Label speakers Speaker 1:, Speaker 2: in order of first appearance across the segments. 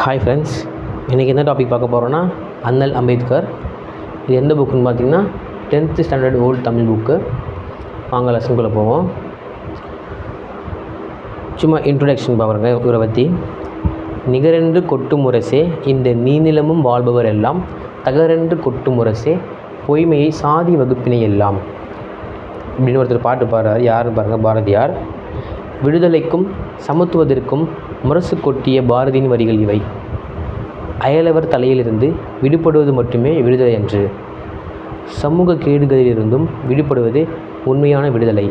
Speaker 1: Hi friends இன்றைக்கி என்ன topic பார்க்க போகிறோன்னா அண்ணல் அம்பேத்கர் இது எந்த புக்குன்னு பார்த்தீங்கன்னா tenth standard old Tamil book வாங்க லெசனுக்குள்ளே போவோம். சும்மா இன்ட்ரொடக்ஷன் பாருங்க இவரை பற்றி நிகரென்று கொட்டு முரசே இந்த நீநிலமும் வாழ்பவர் எல்லாம். தகரென்று கொட்டு முரசே பொய்மையை சாதி வகுப்பினை எல்லாம். அப்படின்னு ஒருத்தர் பாட்டு பாடுறார். யாருன்னு பாருங்கள் பாரதியார். விடுதலைக்கும் சமத்துவத்திற்கும் முரசு கொட்டிய பாரதியின் வரிகள் இவை. அயலவர் தலையிலிருந்து விடுபடுவது மட்டுமே விடுதலை அன்று. சமூக கேடுகளிலிருந்தும் விடுபடுவதே உண்மையான விடுதலை.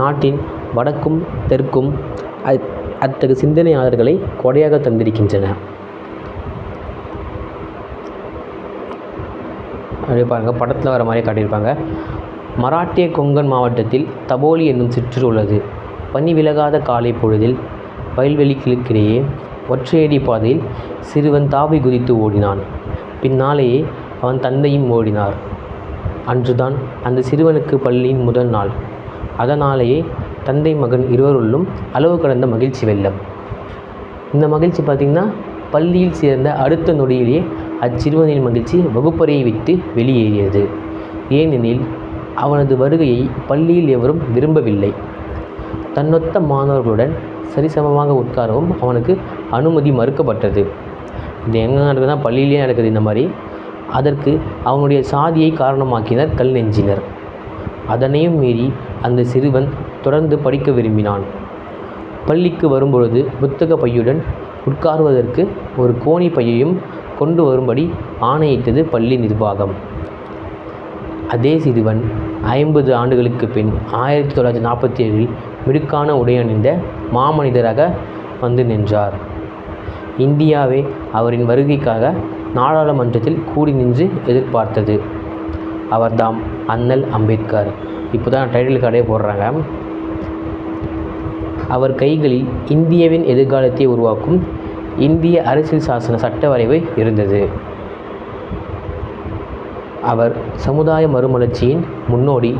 Speaker 1: நாட்டின் வடக்கும் தெற்கும் அத்தகு சிந்தனையாளர்களை கொடையாக தந்திருக்கின்றன. அப்படியே பாருங்கள் படத்தில் வர மாதிரி காட்டியிருப்பாங்க. மராட்டிய கொங்கன் மாவட்டத்தில் தபோலி என்னும் சிற்றூர் உள்ளது. பனி விலகாத காலை பொழுதில் வயல்வெளிகளுக்கிடையே ஒற்றையடி பாதையில் சிறுவன் தாவி குதித்து ஓடினான். பின்னாலேயே அவன் தந்தையும் ஓடினார். அன்றுதான் அந்த சிறுவனுக்கு பள்ளியின் முதல் நாள். அதனாலேயே தந்தை மகன் இருவருள்ளும் அளவு கடந்த மகிழ்ச்சி வெள்ளம். இந்த மகிழ்ச்சி பார்த்திங்கன்னா பள்ளியில் சேர்ந்த அடுத்த நொடியிலேயே அச்சிறுவனின் மகிழ்ச்சி வகுப்பறையை விட்டு வெளியேறியது. ஏனெனில் அவனது வருகையை பள்ளியில் எவரும் விரும்பவில்லை. தன்னொத்த மாணவர்களுடன் சரிசமமாக உட்காரவும் அவனுக்கு அனுமதி மறுக்கப்பட்டது. இது எங்கே நடக்குதுன்னா பள்ளியிலே நடக்குது இந்த மாதிரி. அதற்கு அவனுடைய சாதியை காரணமாக்கினர் கல் நெஞ்சினர். அதனையும் மீறி அந்த சிறுவன் தொடர்ந்து படிக்க விரும்பினான். பள்ளிக்கு வரும்பொழுது புத்தக பையுடன் உட்காருவதற்கு ஒரு கோணி பையையும் கொண்டு வரும்படி ஆணையிட்டது பள்ளி நிர்வாகம். அதே சிறுவன் ஐம்பது ஆண்டுகளுக்கு பின் ஆயிரத்தி தொள்ளாயிரத்தி நாற்பத்தி ஏழில் மிடுக்கான உடை அணிந்த மாமனிதராக வந்து நின்றார். இந்தியாவே அவரின் வருகைக்காக நாடாளுமன்றத்தில் கூடி நின்று எதிர்பார்த்தது. அவர்தாம் அண்ணல் அம்பேத்கர். இப்போ தான் டைட்டில் கார்டே போடுறாங்க. அவர் கைகளில் இந்தியாவின் எதிர்காலத்தை உருவாக்கும் இந்திய அரசியல் சாசன சட்ட வரைவு இருந்தது. அவர் சமுதாய மறுமலர்ச்சியின் முன்னோடி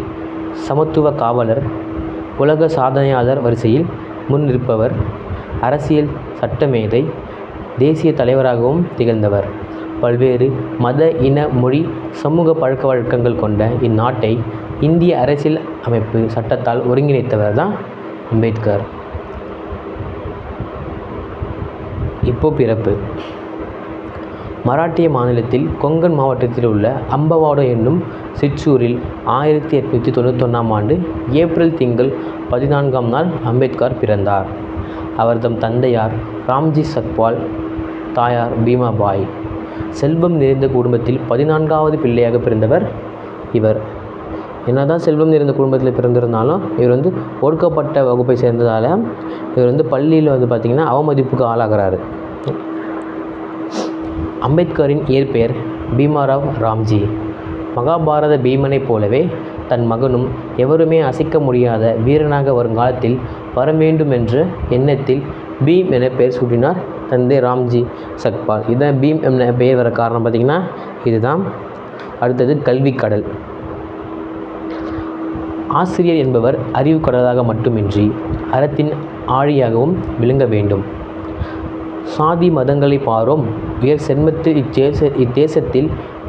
Speaker 1: சமத்துவ காவலர் உலக சாதனையாளர் வரிசையில் முன் நிற்பவர் அரசியல் சட்டமேதை தேசிய தலைவராகவும் திகழ்ந்தவர். பல்வேறு மத இன மொழி சமூக பழக்க வழக்கங்கள் கொண்ட இந்நாட்டை இந்திய அரசியல் அமைப்பு சட்டத்தால் ஒருங்கிணைத்தவர் தான் அம்பேத்கர். இப்போ பிறப்பு. மராட்டிய மாநிலத்தில் கொங்கன் மாவட்டத்தில் உள்ள அம்பவாடோ என்னும் சிற்றூரில் ஆயிரத்தி எட்நூற்றி தொண்ணூத்தொன்னாம் ஆண்டு ஏப்ரல் திங்கள் பதினான்காம் நாள் அம்பேத்கர் பிறந்தார். அவர்தம் தந்தையார் ராம்ஜி சத்பால் தாயார் பீமாபாய். செல்வம் நிறைந்த குடும்பத்தில் பதினான்காவது பிள்ளையாக பிறந்தவர் இவர். என்னதான் செல்வம் நிறைந்த குடும்பத்தில் பிறந்திருந்தாலும் இவர் வந்து ஒடுக்கப்பட்ட வகுப்பை சேர்ந்ததால் இவர் வந்து பள்ளியில் வந்து பார்த்திங்கன்னா அவமதிப்புக்கு ஆளாகிறாரு. அம்பேத்கரின் இயற்பெயர் பீமாராவ் ராம்ஜி. மகாபாரத பீமனைப் போலவே தன் மகனும் எவருமே அசைக்க முடியாத வீரனாக வருங்காலத்தில் வர வேண்டும் என்ற எண்ணத்தில் பீம் என பெயர் சூட்டினார் தந்தை ராம்ஜி சக்பால். இதுதான் பீம் என பெயர் வர காரணம் பார்த்திங்கன்னா இதுதான். அடுத்தது கல்வி கடல் ஆசிரியர் என்பவர் அறிவு கடலாக மட்டுமின்றி அறத்தின் ஆழியாகவும் விளங்க வேண்டும். சாதி மதங்களை பாரோம் உயர் சென்மத்தில் இத்தேச இத்தேசத்தில்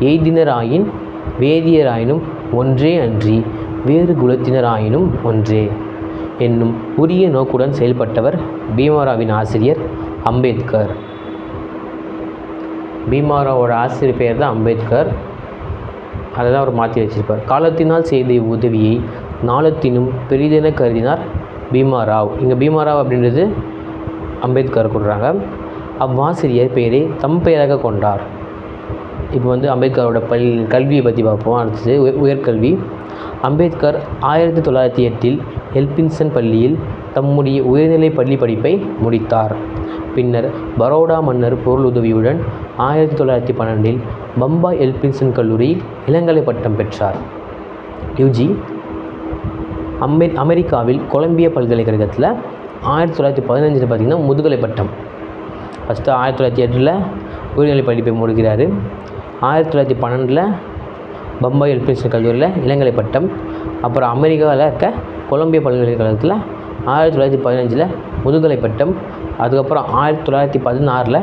Speaker 1: எய்தினராயின் வேதியராயினும் ஒன்றே அன்றி வேறு குலத்தினராயினும் ஒன்றே. என்னும் உரிய நோக்குடன் செயல்பட்டவர் பீமாராவின் ஆசிரியர் அம்பேத்கர். பீமாராவோட ஆசிரியர் பெயர் தான் அம்பேத்கர். அதை தான் அவர் மாற்றி வச்சிருப்பார். காலத்தினால் செய்த உதவியை நாளத்தினும் பெரிதென கருதினார் பீமாராவ். இங்கே பீமாராவ் அப்படின்றது அம்பேத்கர் கொடுறாங்க அவ்வாசிரியர் பெயரை தம் பெயராக கொண்டார். இப்போ வந்து அம்பேத்கரோட பல் கல்வியை பற்றி பார்ப்போம். அடுத்தது உயர்கல்வி. அம்பேத்கர் ஆயிரத்தி தொள்ளாயிரத்தி எட்டில் எல்பின்சன் பள்ளியில் தம்முடைய உயர்நிலை பள்ளி படிப்பை முடித்தார். பின்னர் பரோடா மன்னர் பொருளுதவியுடன் ஆயிரத்தி தொள்ளாயிரத்தி பன்னெண்டில் பம்பாய் எல்பின்சன் கல்லூரியில் இளங்கலை பட்டம் பெற்றார். யூஜி அம்பே அமெரிக்காவில் கொலம்பிய பல்கலைக்கழகத்தில் ஆயிரத்தி தொள்ளாயிரத்தி பதினஞ்சில் பார்த்திங்கன்னா முதுகலை பட்டம். ஃபஸ்ட்டு ஆயிரத்தி தொள்ளாயிரத்தி எட்டில் உயர்நிலை படிப்பை முடிக்கிறார். ஆயிரத்தி தொள்ளாயிரத்தி பன்னெண்டில் பம்பாய் எல்பின்சன் கல்லூரியில் இளங்கலை பட்டம் அப்புறம் அமெரிக்காவில் இருக்க கொலம்பியா பல்கலைக்கழகத்தில் ஆயிரத்தி தொள்ளாயிரத்தி பதினஞ்சில் முதுகலை பட்டம் அதுக்கப்புறம் ஆயிரத்தி தொள்ளாயிரத்தி பதினாறில்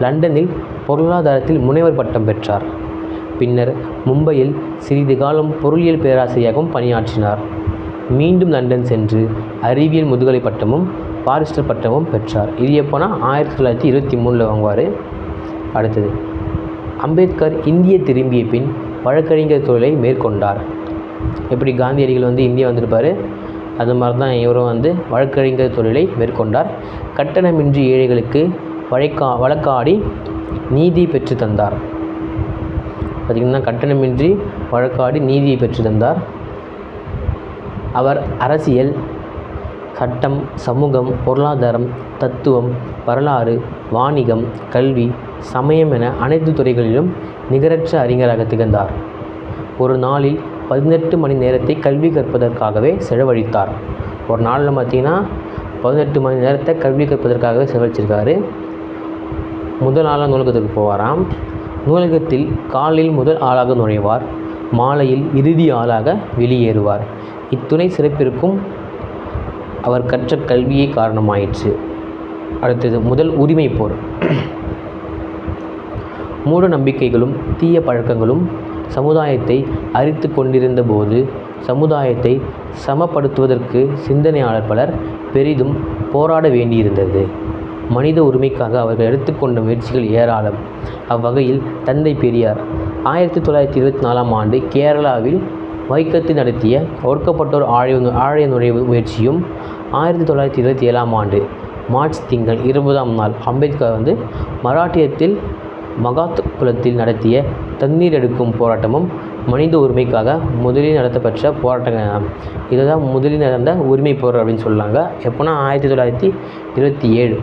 Speaker 1: லண்டனில் பொருளாதாரத்தில் முனைவர் பட்டம் பெற்றார். பின்னர் மும்பையில் சிறிது காலம் பொருளியல் பேராசிரியராகவும் பணியாற்றினார். மீண்டும் லண்டன் சென்று அறிவியல் முதுகலை பட்டமும் பாரிஸ்டர் பட்டமும் பெற்றார். இது எப்போனா ஆயிரத்தி தொள்ளாயிரத்தி இருபத்தி மூணில் வாங்குவார். அடுத்தது அம்பேத்கர் இந்திய திரும்பிய பின் வழக்கறிஞர் தொழிலை மேற்கொண்டார். எப்படி காந்தியடிகள் வந்து இந்தியா வந்திருப்பார்? அது மாதிரி தான் இவரும் வந்து வழக்கறிஞர் தொழிலை மேற்கொண்டார். கட்டணமின்றி ஏழைகளுக்கு வழக்கா வழக்காடி நீதி பெற்று தந்தார். பார்த்திங்கன்னா கட்டணமின்றி வழக்காடி நீதியை பெற்று தந்தார். அவர் அரசியல் சட்டம் சமூகம் பொருளாதாரம் தத்துவம் வரலாறு வாணிகம் கல்வி சமயம் என அனைத்து துறைகளிலும் நிகரற்ற அறிஞராக திகழ்ந்தார். ஒரு நாளில் பதினெட்டு மணி நேரத்தை கல்வி கற்பதற்காகவே செலவழித்தார். ஒரு நாளில் பார்த்தீங்கன்னா பதினெட்டு மணி நேரத்தை கல்வி கற்பதற்காகவே செலவழிச்சிருக்காரு. முதல் ஆளாக நூலகத்துக்கு போவாராம். நூலகத்தில் காலையில் முதல் ஆளாக நுழைவார். மாலையில் இறுதி ஆளாக வெளியேறுவார். இத்துணை சிறப்பிற்கும் அவர் கற்ற கல்வியே காரணமாயிற்று. அடுத்தது முதல் உரிமை போர். மூட நம்பிக்கைகளும் தீய பழக்கங்களும் சமுதாயத்தை அரித்து கொண்டிருந்த போது சமுதாயத்தை சமப்படுத்துவதற்கு சிந்தனையாளர் பலர் பெரிதும் போராட வேண்டியிருந்தது. மனித உரிமைக்காக அவர்கள் எடுத்துக்கொண்ட முயற்சிகள் ஏராளம். அவ்வகையில் தந்தை பெரியார் ஆயிரத்தி தொள்ளாயிரத்தி இருபத்தி நாலாம் ஆண்டு கேரளாவில் வைக்கத்தில் நடத்திய ஒடுக்கப்பட்டோர் ஆழிய ஆழைய நுழைவு முயற்சியும் ஆயிரத்தி தொள்ளாயிரத்தி இருபத்தி ஏழாம் ஆண்டு மார்ச் திங்கள் இருபதாம் நாள் அம்பேத்கர் வந்து மராட்டியத்தில் மகாத் குலத்தில் நடத்திய தண்ணீர் எடுக்கும் போராட்டமும் மனித உரிமைக்காக முதலில் நடத்தப்பெற்ற போராட்டங்கள் இதை தான் முதலில் நடந்த உரிமை போர் அப்படின்னு சொல்லாங்க. எப்போனா ஆயிரத்தி தொள்ளாயிரத்தி இருபத்தி ஏழு.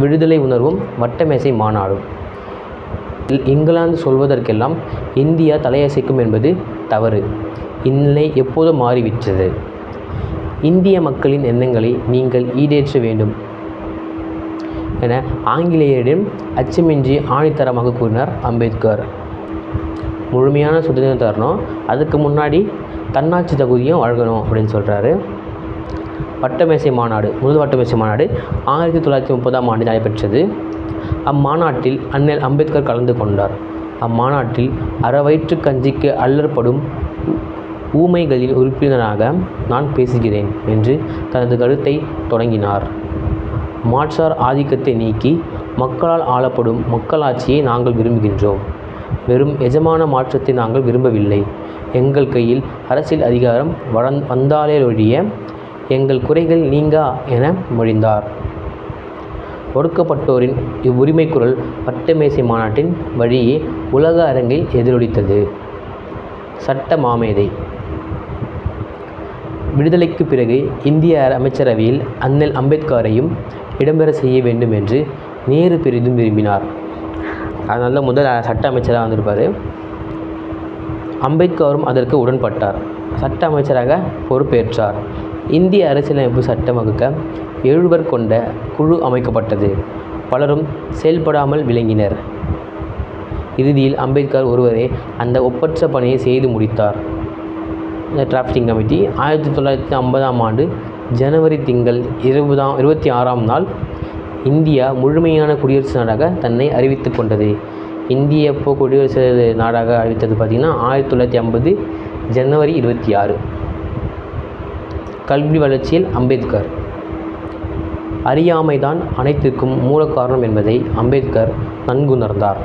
Speaker 1: விடுதலை உணர்வும் வட்டமேசை மாநாடும். இங்கிலாந்து சொல்வதற்கெல்லாம் இந்தியா தலையசைக்கும் என்பது தவறு. இந்நிலை எப்போதோ மாறிவிட்டது. இந்திய மக்களின் எண்ணங்களை நீங்கள் ஈடேற்ற வேண்டும் என ஆங்கிலேயரிடம் அச்சமின்றி ஆணித்தரமாக கூறினார் அம்பேத்கர். முழுமையான சுதந்திரம் தரணும். அதுக்கு முன்னாடி தன்னாட்சி தகுதியும் வழங்கணும் அப்படின்னு சொல்கிறாரு வட்டமேசை மாநாடு முதல் வட்டமேசை மாநாடு ஆயிரத்தி தொள்ளாயிரத்தி முப்பதாம் ஆண்டு நடைபெற்றது. அம்மாநாட்டில் அண்ணல் அம்பேத்கர் கலந்து கொண்டார். அம்மாநாட்டில் அறவயிற்று கஞ்சிக்கு அல்லற்படும் ஊமைகளின் உறுப்பினராக நான் பேசுகிறேன் என்று தனது கருத்தை தொடங்கினார். மாற்றார் ஆதிக்கத்தை நீக்கி மக்களால் ஆளப்படும் மக்களாட்சியை நாங்கள் விரும்புகின்றோம். வெறும் எஜமான மாற்றத்தை நாங்கள் விரும்பவில்லை. எங்கள் கையில் அரசியல் அதிகாரம் வளந் வந்தாலேயொழிய எங்கள் குறைகள் நீங்கா என மொழிந்தார். ஒடுக்கப்பட்டோரின் இவ்வுரிமை குரல் வட்டமேசை மாநாட்டின் வழியே உலக அரங்கில் எதிரொலித்தது. சட்ட மாமேதை. விடுதலைக்கு பிறகு இந்திய அமைச்சரவையில் அண்ணல் அம்பேத்கரையும் இடம்பெற செய்ய வேண்டும் என்று நேரு பெரிதும் விரும்பினார். அதனால தான் முதல் சட்ட அமைச்சராக வந்திருப்பார். அம்பேத்கரும் அதற்கு உடன்பட்டார். சட்ட அமைச்சராக பொறுப்பேற்றார். இந்திய அரசியலமைப்பு சட்டம் வகுக்க எழுவர் கொண்ட குழு அமைக்கப்பட்டது. பலரும் செயல்படாமல் விளங்கினர். இறுதியில் அம்பேத்கர் ஒருவரே அந்த ஒப்பற்ற பணியை செய்து முடித்தார். இந்த டிராஃப்டிங் கமிட்டி ஆயிரத்தி தொள்ளாயிரத்தி ஐம்பதாம் ஆண்டு ஜனவரி திங்கள் இருபதாம் இருபத்தி ஆறாம் நாள் இந்தியா முழுமையான குடியரசு நாடாக தன்னை அறிவித்து கொண்டது. இந்திய இப்போ குடியரசு நாடாக அறிவித்தது பார்த்திங்கன்னா ஆயிரத்தி தொள்ளாயிரத்தி ஐம்பது ஜனவரி இருபத்தி ஆறு. கல்வி வளர்ச்சியில் அம்பேத்கர் அறியாமைதான் அனைத்திற்கும் மூல காரணம் என்பதை அம்பேத்கர் நன்குணர்ந்தார்.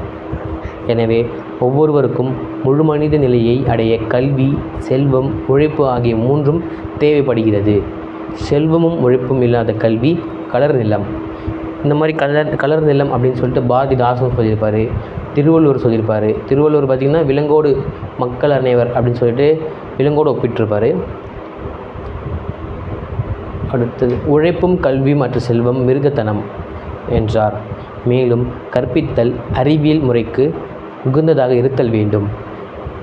Speaker 1: எனவே ஒவ்வொருவருக்கும் முழு மனித நிலையை அடைய கல்வி செல்வம் உழைப்பு ஆகிய மூன்றும் தேவைப்படுகிறது. செல்வமும் உழைப்பும் இல்லாத கல்வி கலர் நிலம். இந்த மாதிரி கலர் கலர் நிலம் அப்படின்னு சொல்லிட்டு பாரதிதாசன் சொல்லியிருப்பார் திருவள்ளுவர் சொல்லியிருப்பார். திருவள்ளுவர் பார்த்திங்கன்னா விலங்கோடு மக்கள் அனைவர் அப்படின்னு சொல்லிட்டு விலங்கோடு ஒப்பிட்டிருப்பார். அடுத்தது உழைப்பும் கல்வி மற்றும் செல்வம் மிருகத்தனம் என்றார். மேலும் கற்பித்தல் அறிவியல் முறைக்கு உகந்ததாக இருத்தல் வேண்டும்.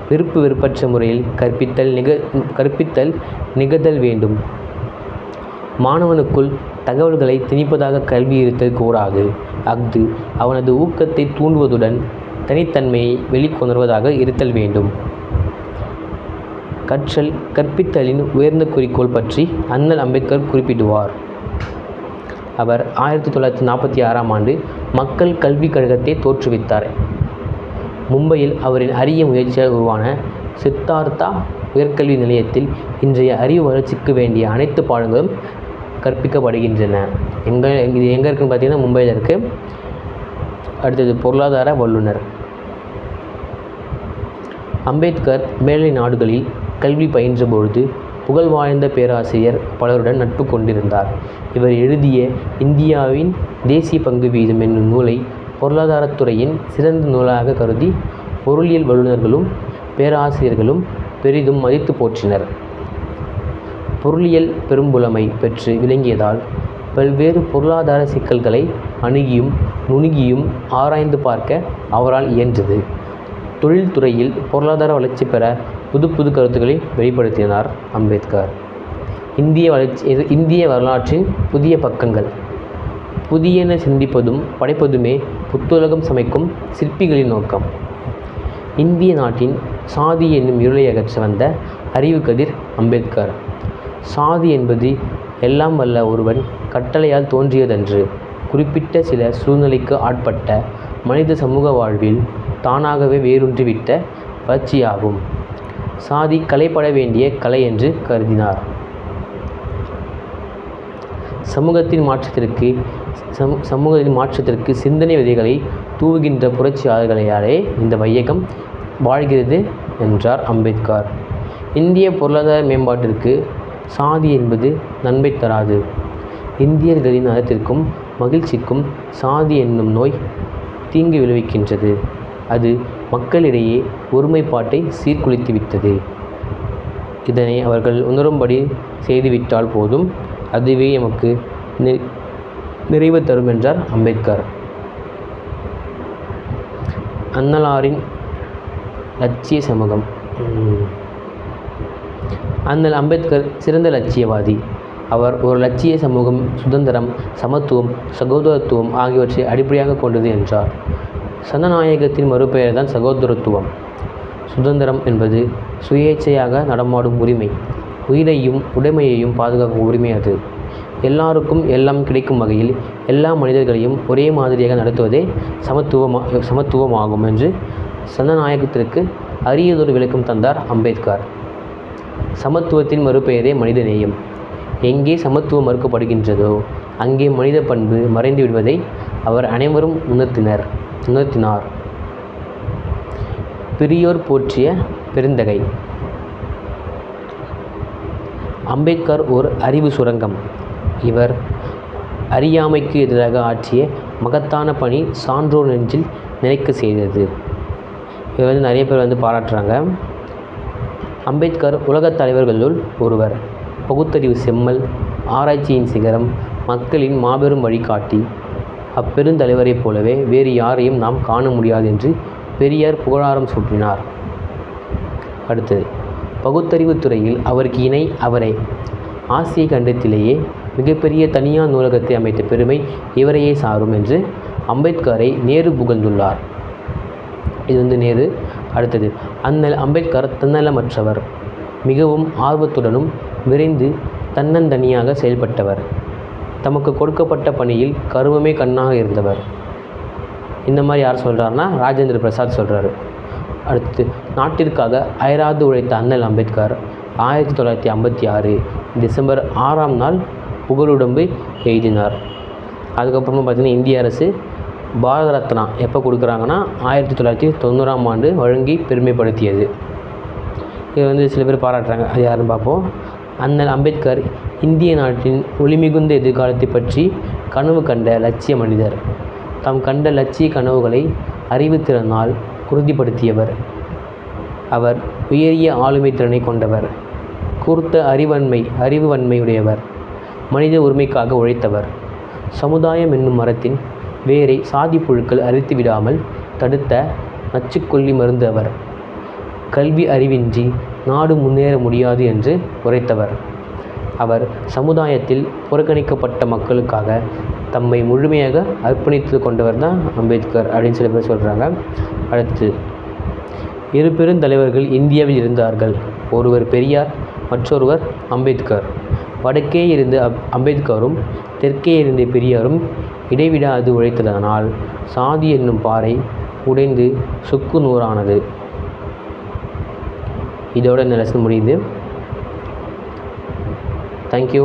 Speaker 1: விருப்பு விருப்பற்ற முறையில் கற்பித்தல் நிக கற்பித்தல் நிகழ்தல் வேண்டும். மாணவனுக்குள் தகவல்களை திணிப்பதாக கல்வி இருத்தல் கூடாது. அஃது அவனது ஊக்கத்தை தூண்டுவதுடன் தனித்தன்மையை வெளிக்கொணர்வதாக இருத்தல் வேண்டும். கற்றல் கற்பித்தலின் உயர்ந்த குறிக்கோள் பற்றி அண்ணல் அம்பேத்கர் குறிப்பிடுவார். அவர் ஆயிரத்தி தொள்ளாயிரத்தி நாற்பத்தி ஆறாம் ஆண்டு மக்கள் கல்விக் கழகத்தை தோற்றுவித்தார். மும்பையில் அவரின் அரிய முயற்சியால் உருவான சித்தார்த்தா உயர்கல்வி நிலையத்தில் இன்றைய அறிவு வளர்ச்சிக்கு வேண்டிய அனைத்து பாடங்களும் கற்பிக்கப்படுகின்றன. எங்கே இது எங்கே இருக்குன்னு பார்த்தீங்கன்னா மும்பையில் இருக்குது அடுத்தது பொருளாதார வல்லுனர் அம்பேத்கர் மேலை நாடுகளில் கல்வி பயின்றபொழுது புகழ் வாய்ந்த பேராசிரியர் பலருடன் நட்பு கொண்டிருந்தார். இவர் எழுதிய இந்தியாவின் தேசிய பங்கு வீதம் என்னும் நூலை பொருளாதாரத்துறையின் சிறந்த நூலாக கருதி பொருளியல் வல்லுநர்களும் பேராசிரியர்களும் பெரிதும் மதித்து போற்றினர். பொருளியல் பெரும்புலமை பெற்று விளங்கியதால் பல்வேறு பொருளாதார சிக்கல்களை அணுகியும் நுணுகியும் ஆராய்ந்து பார்க்க அவரால் இயன்றது. தொழில்துறையில் பொருளாதார வளர்ச்சி பெற புது புது கருத்துக்களை வெளிப்படுத்தினார் அம்பேத்கர். இந்திய வளர்ச்சி இது இந்திய வரலாற்றின் புதிய பக்கங்கள். புதியன சிந்திப்பதும் படைப்பதுமே புத்துலகம் சமைக்கும் சிற்பிகளின் நோக்கம். இந்திய நாட்டின் சாதி என்னும் இருளை அகற்ற வந்த அறிவு கதிர் அம்பேத்கர். சாதி என்பது எல்லாம் வல்ல ஒருவன் கட்டளையால் தோன்றியதன்று. குறிப்பிட்ட சில சூழ்நிலைக்கு ஆட்பட்ட மனித சமூக வாழ்வில் தானாகவே வேரூன்றிவிட்ட வளர்ச்சியாகும். சாதி கலைப்பட வேண்டிய கலை என்று கருதினார். சமூகத்தின் மாற்றத்திற்கு சமூ சமூகத்தின் மாற்றத்திற்கு சிந்தனை விதைகளை தூவுகின்ற புரட்சியாளர்களையாலே இந்த வையகம் வாழ்கிறது என்றார் அம்பேத்கர். இந்திய பொருளாதார மேம்பாட்டிற்கு சாதி என்பது நன்மை தராது. இந்தியர்களின் நலத்திற்கும் மகிழ்ச்சிக்கும் சாதி என்னும் நோய் தீங்கு விளைவிக்கின்றது. அது மக்களிடையே ஒருமைப்பாட்டை சீர்குலைத்துவிட்டது. இதனை அவர்கள் உணரும்படி செய்துவிட்டால் போதும். அதுவே எமக்கு நி நிறைவு தரும் என்றார் அம்பேத்கர். அன்னலாரின் லட்சிய சமூகம். அண்ணல் அம்பேத்கர் சிறந்த லட்சியவாதி. அவர் ஒரு லட்சிய சமூகம் சுதந்திரம் சமத்துவம் சகோதரத்துவம் ஆகியவற்றை அடிப்படையாக கொண்டது என்றார். சனநாயகத்தின் மறுபெயர் தான் சகோதரத்துவம். சுதந்திரம் என்பது சுயேச்சையாக நடமாடும் உரிமை. உயிரையும் உடைமையையும் பாதுகாக்கும் உரிமை அது. எல்லாருக்கும் எல்லாம் கிடைக்கும் வகையில் எல்லா மனிதர்களையும் ஒரே மாதிரியாக நடத்துவதே சமத்துவமா சமத்துவமாகும் என்று சனநாயகத்திற்கு அரியதொரு விளக்கம் தந்தார் அம்பேத்கர். சமத்துவத்தின் மறுபெயரே மனிதநேயம். எங்கே சமத்துவம் மறுக்கப்படுகின்றதோ அங்கே மனித பண்பு மறைந்து விடுவதை அவர் அனைவரும் உணர்த்தினர். உணர்த்தினார் பெரியோர் போற்றிய பெருந்தகை. அம்பேத்கர் ஓர் அறிவு சுரங்கம். இவர் அறியாமைக்கு எதிராக ஆற்றிய மகத்தான பணி சான்றோர் நெஞ்சில் நிலைக்க செய்தது. இவர் வந்து நிறைய பேர் வந்து பாராட்டுறாங்க. அம்பேத்கர் உலகத் தலைவர்களுள் ஒருவர். பகுத்தறிவு செம்மல் ஆராய்ச்சியின் சிகரம் மக்களின் மாபெரும் வழிகாட்டி. அப்பெருந்தலைவரைப் போலவே வேறு யாரையும் நாம் காண முடியாது என்று பெரியார் புகழாரம் சூட்டினார். அடுத்தது பகுத்தறிவுத் துறையில் அவருக்கு இணை அவரே. ஆசிய கண்டத்திலேயே மிகப்பெரிய தனியார் நூலகத்தை அமைத்த பெருமை இவரையே சாரும் என்று அம்பேத்கரை நேரு புகழ்ந்துள்ளார். இது வந்து நேரு. அடுத்தது அண்ணல் அம்பேத்கர் தன்னலமற்றவர். மிகவும் ஆர்வத்துடனும் விரைந்து தன்னந்தனியாக செயல்பட்டவர். தமக்கு கொடுக்கப்பட்ட பணியில் கருவமே கண்ணாக இருந்தவர். இந்த மாதிரி யார் சொல்கிறாருன்னா ராஜேந்திர பிரசாத் சொல்கிறாரு அடுத்து நாட்டிற்காக அயராது உழைத்த அண்ணல் அம்பேத்கர் ஆயிரத்தி தொள்ளாயிரத்தி ஐம்பத்தி ஆறு டிசம்பர் ஆறாம் நாள் புகழுடம்பு எய்தினார். அதுக்கப்புறமா பார்த்திங்கன்னா இந்திய அரசு பாரத ரத்னா எப்போ கொடுக்குறாங்கன்னா ஆயிரத்தி தொள்ளாயிரத்தி தொண்ணூறாம் ஆண்டு வழங்கி பெருமைப்படுத்தியது. இது வந்து சில பேர் பாராட்டுறாங்க. அது யாருன்னு பார்ப்போம். அண்ணல் அம்பேத்கர் இந்திய நாட்டின் ஒளிமிகுந்த எதிர்காலத்தை பற்றி கனவு கண்ட லட்சிய மனிதர். தாம் கண்ட லட்சிய கனவுகளை அறிவுத்திறனால் உறுதிப்படுத்தியவர். அவர் உயரிய ஆளுமை திறனை கொண்டவர். கூர்த்த அறிவன்மை அறிவுவன்மையுடையவர். மனித உரிமைக்காக உழைத்தவர். சமுதாயம் என்னும் மரத்தின் வேரை சாதி புழுக்கள் அரித்து விடாமல் தடுத்த நச்சுக்கொல்லி மருந்து அவர் கல்வி அறிவின்றி நாடு முன்னேற முடியாது என்று உரைத்தவர். அவர் சமுதாயத்தில் புறக்கணிக்கப்பட்ட மக்களுக்காக தம்மை முழுமையாக அர்ப்பணித்து கொண்டவர் தான் அம்பேத்கர் அப்படின்னு சில பேர் சொல்கிறாங்க அடுத்து இரு பெருந்தலைவர்கள் இந்தியாவில் இருந்தார்கள். ஒருவர் பெரியார் மற்றொருவர் அம்பேத்கர். வடக்கே இருந்த அப் அம்பேத்கரும் தெற்கே இருந்த பெரியாரும் இடைவிடாது உழைத்ததனால் சாதி என்னும் பாறை உடைந்து சுக்கு நூறானது. இதோட இந்த லெசன் முடியுது. தேங்க்யூ